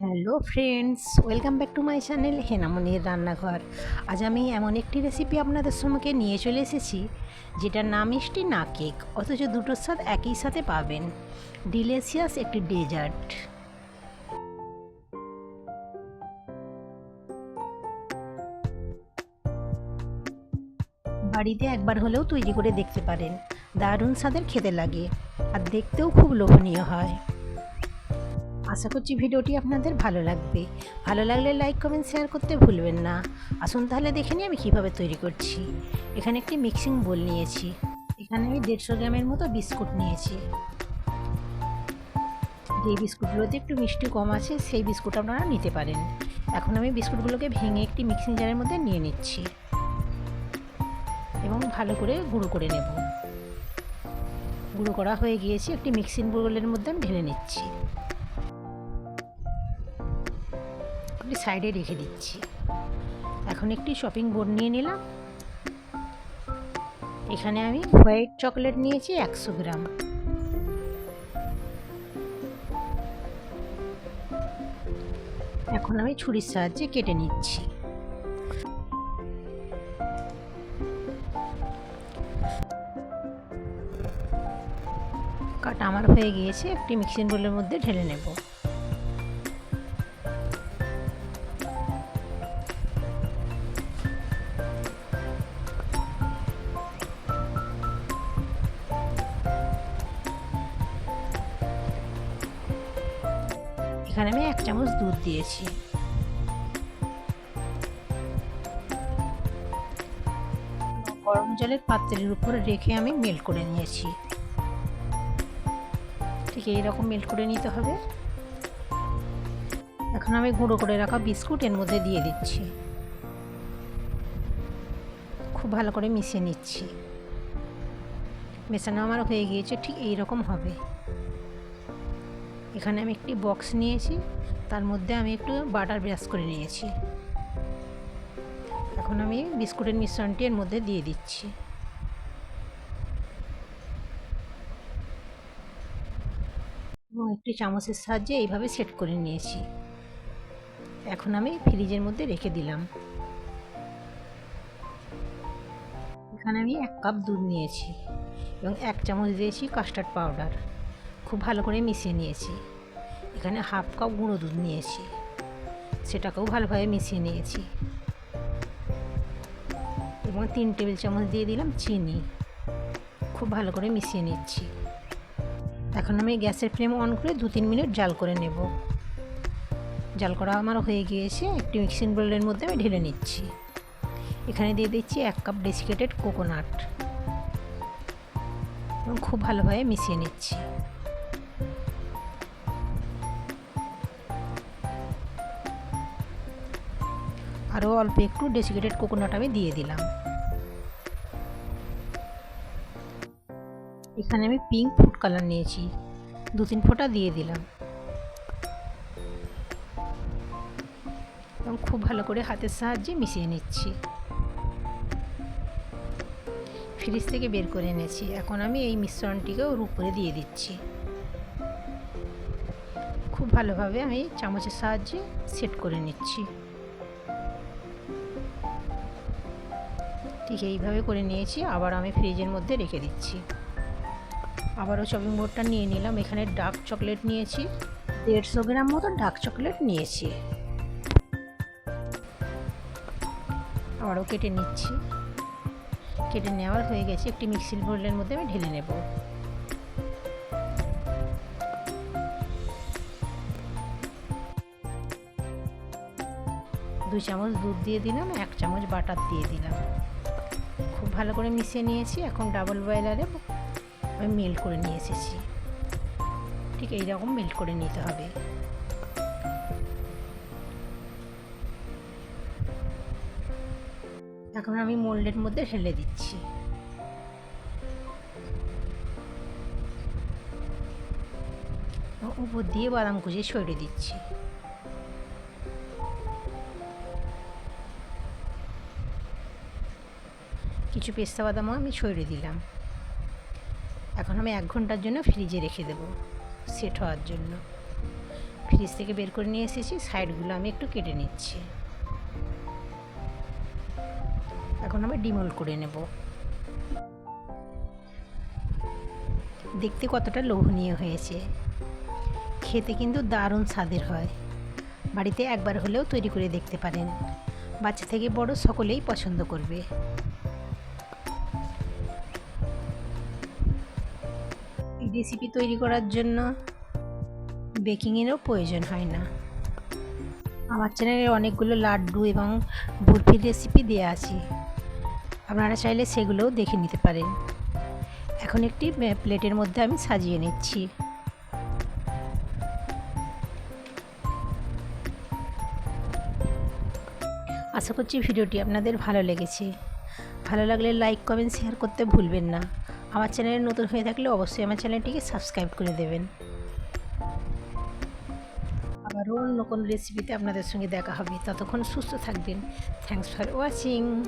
Hello friends, welcome back to my channel হেনামনির রান্নাঘর। আজ আমি এমন একটি রেসিপি আপনাদের সম্মুখে নিয়ে চলে এসেছি, যেটার নাম মিষ্টি না কেক অথচ দুটোর স্বাদ একই সাথে পাবেন। ডিলেসিয়াস একটি ডেজার্ট বাড়িতে একবার হলেও তৈরি করে দেখতে পারেন, দারুণ স্বাদের খেতে লাগে, আর দেখতেও খুব লোভনীয় হয়। আশা করছি ভিডিওটি আপনাদের ভালো লাগবে। ভালো লাগলে লাইক কমেন্ট শেয়ার করতে ভুলবেন না। আসুন তাহলে দেখে নিই আমি কীভাবে তৈরি করছি। এখানে একটি মিক্সিং বোল নিয়েছি। এখানে আমি দেড়শো গ্রামের মতো বিস্কুট নিয়েছি। যে বিস্কুটগুলোতে একটু মিষ্টি কম আছে, সেই বিস্কুট আপনারা নিতে পারেন। এখন আমি বিস্কুটগুলোকে ভেঙে একটি মিক্সিং জারের মধ্যে নিয়ে নিচ্ছি। এবং ভালো করে গুঁড়ো করে নেব। গুঁড়ো করা হয়ে গিয়েছে, একটি মিক্সিং বোলের মধ্যে আমি ঢেলে নিচ্ছি। আপনি সাইডে রেখে দিচ্ছি। এখন একটি শপিং বোর্ড নিয়ে নিলাম। এখানে আমি হোয়াইট চকলেট নিয়েছি একশো গ্রাম। এখন আমি ছুরির সাহায্যে কেটে নিচ্ছি। কাটা আমার হয়ে গিয়েছে, একটি মিক্সিং বোলের মধ্যে ঢেলে নেব। এখানে আমি এক চামচ দুধ দিয়েছি। গরম জলের পাত্রের উপরে রেখে আমি মেল্ট করে নিয়েছি। ঠিক এইরকম মেল্ট করে নিতে হবে। এখন আমি গুঁড়ো করে রাখা বিস্কুট এর মধ্যে দিয়ে দিচ্ছি। খুব ভালো করে মিশিয়ে নিচ্ছি। মেশানো আমার হয়ে গিয়েছে, ঠিক এই রকম হবে। এখানে আমি একটি বক্স নিয়েছি। তার মধ্যে আমি একটু বাটার ব্রাশ করে নিয়েছি। এখন আমি বিস্কুটের মিশ্রণটি এর মধ্যে দিয়ে দিচ্ছি। এবং একটি চামচের সাহায্যে এইভাবে সেট করে নিয়েছি। এখন আমি ফ্রিজের মধ্যে রেখে দিলাম। এখানে আমি এক কাপ দুধ নিয়েছি এবং এক চামচ দিয়েছি কাস্টার্ড পাউডার। খুব ভালো করে মিশিয়ে নিয়েছি। এখানে হাফ কাপ গুঁড়ো দুধ নিয়েছি। সেটাকেও ভালোভাবে মিশিয়ে নিয়েছি। এবং তিন টেবিল চামচ দিয়ে দিলাম চিনি। খুব ভালো করে মিশিয়ে নিচ্ছি। এখন আমি গ্যাসের ফ্লেম অন করে দু তিন মিনিট জাল করে নেব। জাল করা আমার হয়ে গিয়েছে। একটি মিক্সিং বোলের মধ্যে আমি ঢেলে নিচ্ছি। এখানে দিয়ে দিচ্ছি এক কাপ ডেসিকেটেড কোকোনাট। এবং খুব ভালোভাবে মিশিয়ে নিচ্ছি। আরও অল্প একটু ডেসিকেটেড কোকোনাট আমি দিয়ে দিলাম। এখানে আমি পিঙ্ক ফুড কালার নিয়েছি। দু তিন ফোঁটা দিয়ে দিলাম। এবং খুব ভালো করে হাতের সাহায্যে মিশিয়ে নিচ্ছি। ফ্রিজ থেকে বের করে এনেছি। এখন আমি এই মিশ্রণটিকে ওর উপরে দিয়ে দিচ্ছি। খুব ভালোভাবে আমি চামচের সাহায্যে সেট করে নিচ্ছি। ঠিক এইভাবে করে নিয়েছি, আবার আমি ফ্রিজের মধ্যে রেখে দিচ্ছি। আবারও চপিং বোর্ডটা নিয়ে নিলাম, এখানে ডার্ক চকলেট নিয়েছি, দেড়শো গ্রাম মতো ডার্ক চকলেট নিয়েছি। আবারও কেটে নিচ্ছি। কেটে নেওয়ার হয়ে গেছে, একটি মিক্সির বোর্ডের মধ্যে আমি ঢেলে নেব। দু চামচ দুধ দিয়ে দিলাম, এক চামচ বাটার দিয়ে দিলাম। খুব ভালো করে মিশিয়ে নিয়েছি। এখন ডাবল বয়লারে আমি মেল্ট করে নিয়ে এসেছি। ঠিক এইরকম মেল্ট করে নিতে হবে। এখন আমি মোল্ডের মধ্যে ঢেলে দিচ্ছি। উপর দিয়ে বাদাম কুচি সরিয়ে দিচ্ছি। কিছু পেস্তা বাদামও আমি ছড়িয়ে দিলাম। এখন আমি এক ঘণ্টার জন্য ফ্রিজে রেখে দেব, সেট হওয়ার জন্য। ফ্রিজ থেকে বের করে নিয়ে এসেছি, সাইডগুলো আমি একটু কেটে নিচ্ছি। এখন আমি ডিমোল করে নেব। দেখতে কতটা লোভনীয় হয়েছে। খেতে কিন্তু দারুণ স্বাদের হয়। বাড়িতে একবার হলেও তৈরি করে দেখতে পারেন। বাচ্চা থেকে বড় সকলেই পছন্দ করবে। রেসিপি তৈরি করার জন্য বেকিংয়েরও প্রয়োজন হয় না। আমার চ্যানেলে অনেকগুলো লাড্ডু এবং বরফির রেসিপি দেওয়া আছে। আপনারা চাইলে সেগুলোও দেখে নিতে পারেন। এখন একটি প্লেটের মধ্যে আমি সাজিয়ে নিচ্ছি। আশা করছি ভিডিওটি আপনাদের ভালো লেগেছে। ভালো লাগলে লাইক কমেন্ট শেয়ার করতে ভুলবেন না। আমার চ্যানেলে নতুন হয়ে থাকলে অবশ্যই আমার চ্যানেলটিকে সাবস্ক্রাইব করে দেবেন। আবারও অন্য কোনো রেসিপিতে আপনাদের সঙ্গে দেখা হবে। ততক্ষণ সুস্থ থাকবেন। Thanks for watching